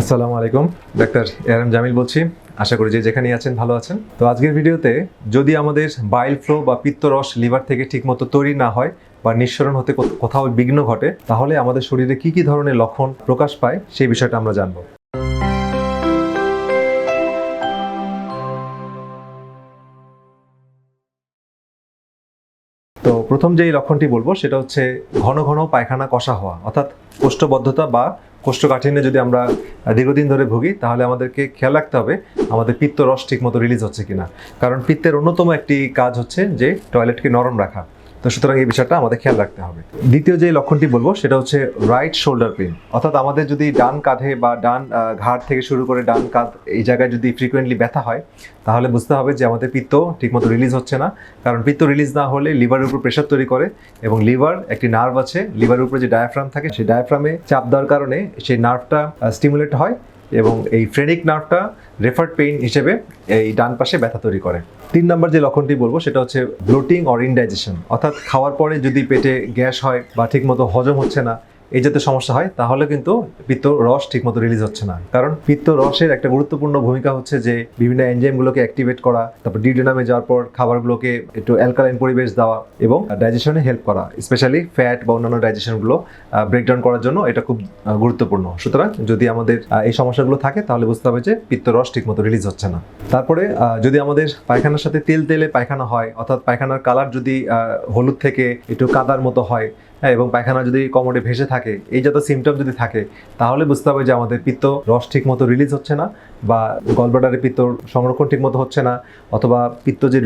আসসালামু আলাইকুম, ডাক্তার এরম জামিল বলছি। আশা করি যে যেখানেই আছেন, ভালো আছেন। তো আজকের ভিডিওতে যদি আমাদের বাইল ফ্লো বা পিত্তরস লিভার থেকে ঠিকমতো তৈরি না হয় বা নিঃসরণ হতে কোথাও বিঘ্ন ঘটে, তাহলে আমাদের শরীরে কি কি ধরনের লক্ষণ প্রকাশ পায় সেই বিষয়টা আমরা জানব। প্রথম যেই লক্ষণটি বলব, সেটা হচ্ছে ঘন ঘন পায়খানা কষা হওয়া, অর্থাৎ কোষ্ঠবদ্ধতা বা কোষ্ঠকাঠিন্যে যদি আমরা দীর্ঘদিন ধরে ভুগি, তাহলে আমাদেরকে খেয়াল রাখতে হবে আমাদের পিত্ত রস ঠিকমতো রিলিজ হচ্ছে কিনা। কারণ পিত্তের অন্যতম একটি কাজ হচ্ছে যে টয়লেটকে নরম রাখা। তো সুতরাং এই বিষয়টা আমাদের খেয়াল রাখতে হবে। দ্বিতীয় যে লক্ষণটি বলব, সেটা হচ্ছে রাইট শোল্ডার পেন অর্থাৎ আমাদের যদি ডান কাঁধে বা ডান ঘাড় থেকে শুরু করে ডান কাঁধ এই জায়গায় যদি ফ্রিকোয়েন্টলি ব্যথা হয়, তাহলে বুঝতে হবে যে আমাদের পিত্ত ঠিকমতো রিলিজ হচ্ছে না। কারণ পিত্ত রিলিজ না হলে লিভারের উপর প্রেশার তৈরি করে এবং লিভার একটি নার্ভ আছে লিভারের উপরে যে ডায়াফ্রাম থাকে, সেই ডায়াফ্রামে চাপ দেওয়ার কারণে সেই নার্ভটা স্টিমুলেট হয়। এবং এই ফ্রেনিক নার্ভটা রেফার্ড পেইন হিসেবে এই ডান পাশে ব্যথা তৈরি করে। তিন নম্বর যে লক্ষণটি বলব, সেটা হচ্ছে ব্লোটিং অর ইনডাইজেশন। অর্থাৎ খাওয়ার পরে যদি পেটে গ্যাস হয় বা ঠিকমতো হজম হচ্ছে না এই জাতীয় সমস্যা হয়, তাহলে কিন্তু পিত্ত রস ঠিকমতো রিলিজ হচ্ছে না। কারণ পিত্ত রসের একটা গুরুত্বপূর্ণ ভূমিকা হচ্ছে যে, বিভিন্ন এনজাইমগুলোকে অ্যাক্টিভেট করা, তারপর ডিডোনামে যাওয়ার পর খাবারগুলোকে একটু অ্যালকালাইন পরিবেশ দেওয়া এবং ডাইজেশনে হেল্প করা স্পেশালি ফ্যাট বা অন্যান্য ডাইজেশনগুলো ব্রেকডাউন করার জন্য এটা খুব গুরুত্বপূর্ণ। সুতরাং যদি আমাদের এই সমস্যাগুলো থাকে, তাহলে বুঝতে হবে যে পিত্ত রস ঠিকমতো রিলিজ হচ্ছে না। তারপরে যদি আমাদের পায়খানার সাথে তেল তেলে পায়খানা হয়, অর্থাৎ পায়খানার কালার যদি হলুদ থেকে একটু কাদার মতো হয় হ্যাঁ এবং পায়খানা যদি কমোডে ভেসে থাকে, এই যত সিমটম যদি থাকে, তাহলে বুঝতে হবে যে আমাদের পিত্ত রস ঠিক মতো রিলিজ হচ্ছে না বা গলব্লাডারে পিত্ত সংরক্ষণ ঠিক মতো হচ্ছে না, অথবা পিত্ত যে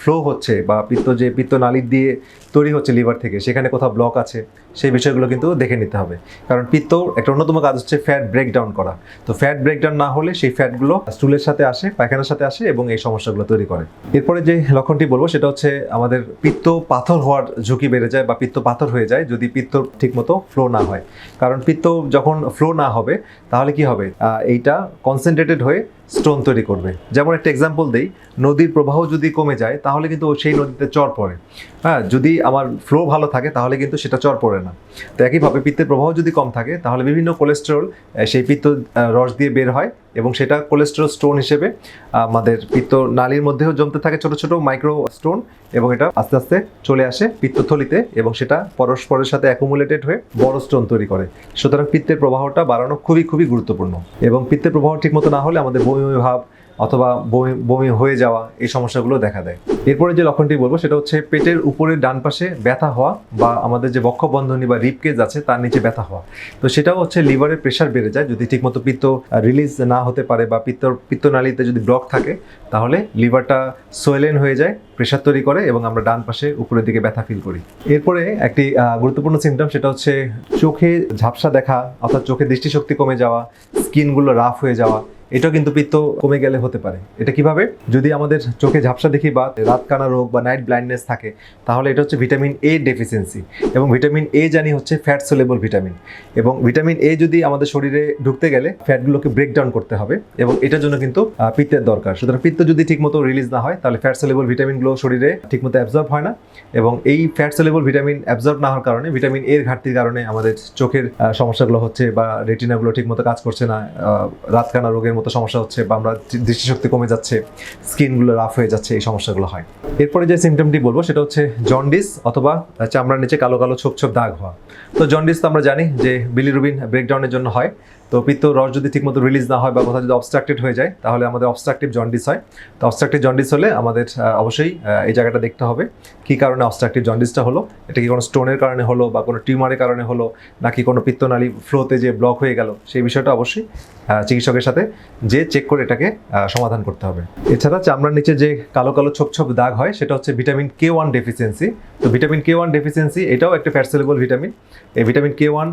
ফ্লো হচ্ছে বা পিত্ত যে পিত্ত নালির দিয়ে তৈরি হচ্ছে লিভার থেকে, সেখানে কোথাও ব্লক আছে সেই বিষয়গুলো কিন্তু দেখে নিতে হবে। কারণ পিত্ত একটা অন্যতম কাজ হচ্ছে ফ্যাট ব্রেকডাউন করা। তো ফ্যাট ব্রেকডাউন না হলে সেই ফ্যাটগুলো স্টুলের সাথে আসে, পায়খানার সাথে আসে এবং এই সমস্যাগুলো তৈরি করে। এরপরে যে লক্ষণটি বলব সেটা হচ্ছে আমাদের পিত্ত পাথর হওয়ার ঝুঁকি বেড়ে যায় বা পিত্ত পাথর হয়ে যায় যদি পিত্ত ঠিকমতো ফ্লো না হয়। কারণ পিত্ত যখন ফ্লো না হবে তাহলে কি হবে? এইটা কনসেন্ট্রেটেড হয়ে স্টোন তৈরি করবে। যেমন একটা এক্সাম্পল দেই, নদীর প্রবাহ যদি কমে যায়, তাহলে কিন্তু সেই নদীতে চর পড়ে। হ্যাঁ যদি আমার ফ্লো ভালো থাকে, তাহলে কিন্তু সেটা চর পড়ে না। তো একইভাবে পিত্তের প্রবাহ যদি কম থাকে, তাহলে বিভিন্ন কোলেস্টেরল সেই পিত্ত রস দিয়ে বের হয়। এবং সেটা কোলেস্টেরল স্টোন হিসেবে, আমাদের পিত্ত নালীর মধ্যেও জমতে থাকে ছোট ছোট মাইক্রো স্টোন এবং এটা আস্তে আস্তে চলে আসে পিত্তথলিতে এবং সেটা পরস্পরের সাথে অ্যাকুমুলেটেড হয়ে বড় স্টোন তৈরি করে। সুতরাং পিত্তের প্রবাহটা বাড়ানো খুবই খুবই গুরুত্বপূর্ণ। এবং পিত্তের প্রবাহ ঠিকমতো না হলে আমাদের বমি বমি ভাব অথবা বমি বমি হয়ে যাওয়া এই সমস্যাগুলো দেখা দেয়। এরপরে যে লক্ষণটি বলব, সেটা হচ্ছে পেটের উপরে ডান পাশে ব্যথা হওয়া বা আমাদের যে বক্ষবন্ধনী বা রিপকেজ আছে, তার নিচে ব্যথা হওয়া। তো সেটাও হচ্ছে লিভারের প্রেশার বেড়ে যায়। যদি ঠিকমতো পিত্ত রিলিজ না হতে পারে বা পিত্ত, পিত্তনালীতে যদি ব্লক থাকে, তাহলে লিভারটা সোয়েলেন হয়ে যায় প্রেশার তৈরি করে এবং আমরা ডান পাশে উপরের দিকে ব্যথা ফিল করি। এরপরে একটি গুরুত্বপূর্ণ সিমটম সেটা হচ্ছে চোখে ঝাপসা দেখা, অর্থাৎ চোখে দৃষ্টিশক্তি কমে যাওয়া স্কিনগুলো রাফ হয়ে যাওয়া এটাও কিন্তু পিত্ত কমে গেলে হতে পারে। এটা কীভাবে? যদি আমাদের চোখে ঝাপসা দেখি বা রাতকানা রোগ বা নাইট ব্লাইন্ডনেস থাকে, তাহলে এটা হচ্ছে ভিটামিন এ ডেফিসিয়েন্সি এবং ভিটামিন এ জানি হচ্ছে ফ্যাট সোলেবল ভিটামিন এবং ভিটামিন এ যদি আমাদের শরীরে ঢুকতে গেলে ফ্যাটগুলোকে ব্রেকডাউন করতে হবে এবং এটার জন্য কিন্তু পিত্তের দরকার। সুতরাং পিত্ত যদি ঠিকমতো রিলিজ না হয়, তাহলে ফ্যাট সোলেবল ভিটামিনগুলো শরীরে ঠিকমতো অ্যাবজর্ব হয় না এবং এই ফ্যাট সোলেবল ভিটামিন অ্যাবজর্ব না হওয়ার কারণে ভিটামিন এর ঘাটতির কারণে আমাদের চোখের সমস্যাগুলো হচ্ছে বা রেটিনাগুলো ঠিকমতো কাজ করছে না রাতকানা রোগের মতো সমস্যা হচ্ছে বা আমরা দৃষ্টিশক্তি কমে যাচ্ছে, স্কিনগুলো রাফ হয়ে যাচ্ছে, এই সমস্যাগুলো হয়। এরপরে যে সিমটমটি বলব সেটা হচ্ছে জন্ডিস অথবা চামড়ার নিচে কালো কালো ছোপ ছোপ দাগ হওয়া। তো জন্ডিস তো আমরা জানি যে বিলিরুবিন ব্রেকডাউনের জন্য হয়। তো পিত্ত রস যদি ঠিকমতো রিলিজ না হয় বা কোথাও যদি অবস্ট্রাক্টেড হয়ে যায়, তাহলে আমাদের অবস্ট্রাকটিভ জন্ডিস হয়। তো অবস্ট্রাকটিভ জন্ডিস হলে আমাদের অবশ্যই এই জায়গাটা দেখতে হবে। কী কারণে অবস্ট্রাকটিভ জন্ডিসটা হলো? এটা কি কোনো স্টোনের কারণে হলো বা কোনো টিউমারের কারণে হলো, নাকি কোনো পিত্তনালী ফ্লোতে যে ব্লক হয়ে গেল, সেই বিষয়টা অবশ্যই চিকিৎসকের সাথে যে চেক করে এটাকে সমাধান করতে হবে। এছাড়া চামড়ার নিচে যে কালো কালো ছোপ ছোপ দাগ হয়, সেটা হচ্ছে ভিটামিন কে ওয়ান ডেফিসিয়েন্সি তো ভিটামিন কে ওয়ান ডেফিসিয়েন্সি এটাও একটা ফ্যাটসেলেবল ভিটামিন এই ভিটামিন কে ওয়ান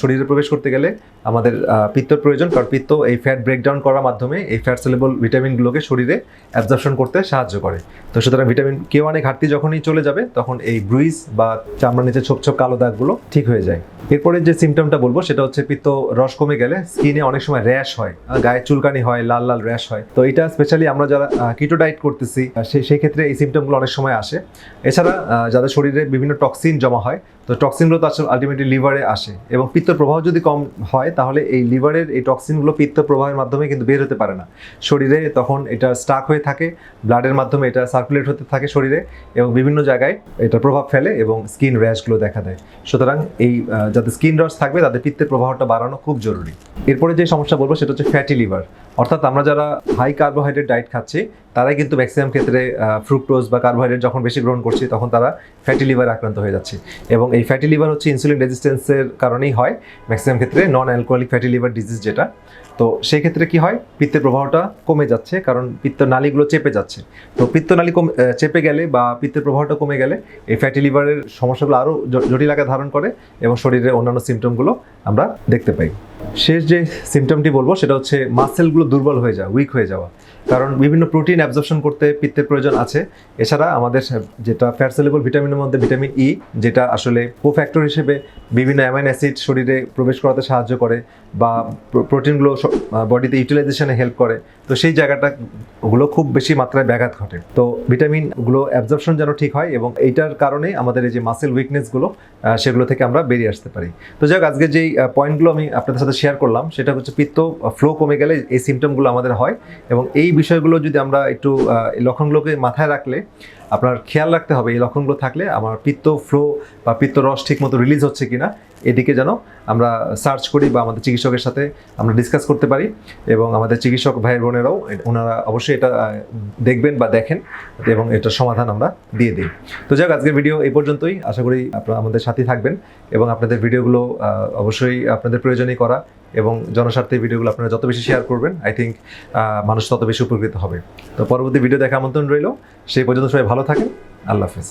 শরীরে প্রবেশ করতে গেলে আমাদের পিত্তর প্রয়োজন, কারণ পিত্ত এই ফ্যাট ব্রেকডাউন করার মাধ্যমে এই ফ্যাট সেলেবল ভিটামিনগুলোকে শরীরে অ্যাবজর্পশন করতে সাহায্য করে। তো সুতরাং ভিটামিন কে ওয়ানে ঘাটতি যখনই চলে যাবে, তখন এই ব্রুইজ বা চামড়ার নিচে ছোপ ছোপ কালো দাগগুলো ঠিক হয়ে যায়। এরপরে যে সিমটমটা বলব, সেটা হচ্ছে পিত্ত রস কমে গেলে স্কিনে অনেক সময় র্যাশ হয় গায়ে চুলকানি হয়, লাল লাল র্যাশ হয়। তো এটা স্পেশালি আমরা যারা কিটো ডায়েট করতেছি সেই ক্ষেত্রে এই সিমটমগুলো অনেক সময় আসে। এছাড়া যাদের শরীরে বিভিন্ন টক্সিন জমা হয় তো টক্সিনগুলো তো আসলে আলটিমেটলি লিভারে আসে এবং পিত্ত প্রবাহ যদি কম হয়, তাহলে এই লিভারের এই টক্সিনগুলো পিত্ত প্রবাহের মাধ্যমে কিন্তু বের হতে পারে না। শরীরে তখন এটা স্টাক হয়ে থাকে ব্লাডের মাধ্যমে এটা সার্কুলেট হতে থাকে শরীরে এবং বিভিন্ন জায়গায় এটা প্রভাব ফেলে এবং স্কিন র্যাশগুলো দেখা দেয়। সুতরাং এই যাতে স্কিন রস থাকবে, তাদের পিত্তের প্রবাহটা বাড়ানো খুব জরুরি। এরপরে যে সমস্যা বলব, সেটা হচ্ছে ফ্যাটি লিভার অর্থাৎ আমরা যারা হাই কার্বোহাইড্রেট ডায়েট খাচ্ছি তারাই কিন্তু ম্যাক্সিমাম ক্ষেত্রে ফ্রুক্টোজ বা কার্বোহাইড্রেট যখন বেশি গ্রহণ করছি, তখন তারা ফ্যাটি লিভার আক্রান্ত হয়ে যাচ্ছে। এবং এই ফ্যাটি লিভার হচ্ছে ইনসুলিন রেজিস্ট্যান্সের কারণেই হয় ম্যাক্সিমাম ক্ষেত্রে non alcoholic fatty liver disease যেটা। তো সেই ক্ষেত্রে কি হয়, পিত্তের প্রবাহটা কমে যাচ্ছে, কারণ পিত্ত নালীগুলো চেপে যাচ্ছে। তো পিত্ত নালী কম চেপে গেলে বা পিত্তের প্রবাহটা কমে গেলে এই ফ্যাটি লিভারের সমস্যাগুলো আরও জটিল আকার ধারণ করে এবং শরীরের অন্যান্য সিমটমগুলো আমরা দেখতে পাই। শেষ যে সিমটমটি বলব, সেটা হচ্ছে মাসেলগুলো দুর্বল হয়ে যাওয়া উইক হয়ে যাওয়া। কারণ বিভিন্ন প্রোটিন অ্যাবজর্পশন করতে পিত্তের প্রয়োজন আছে। এছাড়া আমাদের যেটা ফ্যাট সেলেবল ভিটামিনের মধ্যে ভিটামিন ই যেটা আসলে কো ফ্যাক্টর হিসেবে বিভিন্ন অ্যামাইন অ্যাসিড শরীরে প্রবেশ করাতে সাহায্য করে বা প্রো- প্রোটিনগুলো বডিতে ইউটিলাইজেশনে হেল্প করে। তো সেই জায়গাটা ওগুলো খুব বেশি মাত্রায় ব্যাঘাত ঘটে। তো ভিটামিন ভিটামিনগুলো অ্যাবজর্পশন যেন ঠিক হয় এবং এইটার কারণে আমাদের এই যে মাসেল উইকনেসগুলো সেগুলো থেকে আমরা বেরিয়ে আসতে পারি। তো যাক আজকে যেই পয়েন্টগুলো আমি আপনাদের সাথে শেয়ার করলাম, সেটা হচ্ছে পিত্ত ফ্লো কমে গেলে এই সিমটমগুলো আমাদের হয় এবং এই বিষয়গুলো যদি আমরা একটু লক্ষণগুলোকে মাথায় রাখলে আপনার খেয়াল রাখতে হবে, এই লক্ষণগুলো থাকলে আমার পিত্ত ফ্লো বা পিত্ত রস ঠিক মতো রিলিজ হচ্ছে কিনা, এদিকে যেন আমরা সার্চ করি বা আমাদের চিকিৎসকের সাথে আমরা ডিসকাস করতে পারি এবং আমাদের চিকিৎসক ভাই বোনেরাও ওনারা অবশ্যই এটা দেখবেন বা দেখেন এবং এটার সমাধান আমরা দিয়ে দিই। তো যাক আজকের ভিডিও এই পর্যন্তই। আশা করি আপনারা আমাদের সাথে থাকবেন এবং আপনাদের ভিডিওগুলো অবশ্যই আপনাদের প্রয়োজনেই করা এবং জনস্বার্থে ভিডিওগুলো আপনারা যত বেশি শেয়ার করবেন আই থিঙ্ক মানুষ তত বেশি উপকৃত হবে। তো পরবর্তী ভিডিও দেখা আমন্ত্রণ রইল। সেই পর্যন্ত সবাই ভালো থাকেন। আল্লাহ হাফেজ।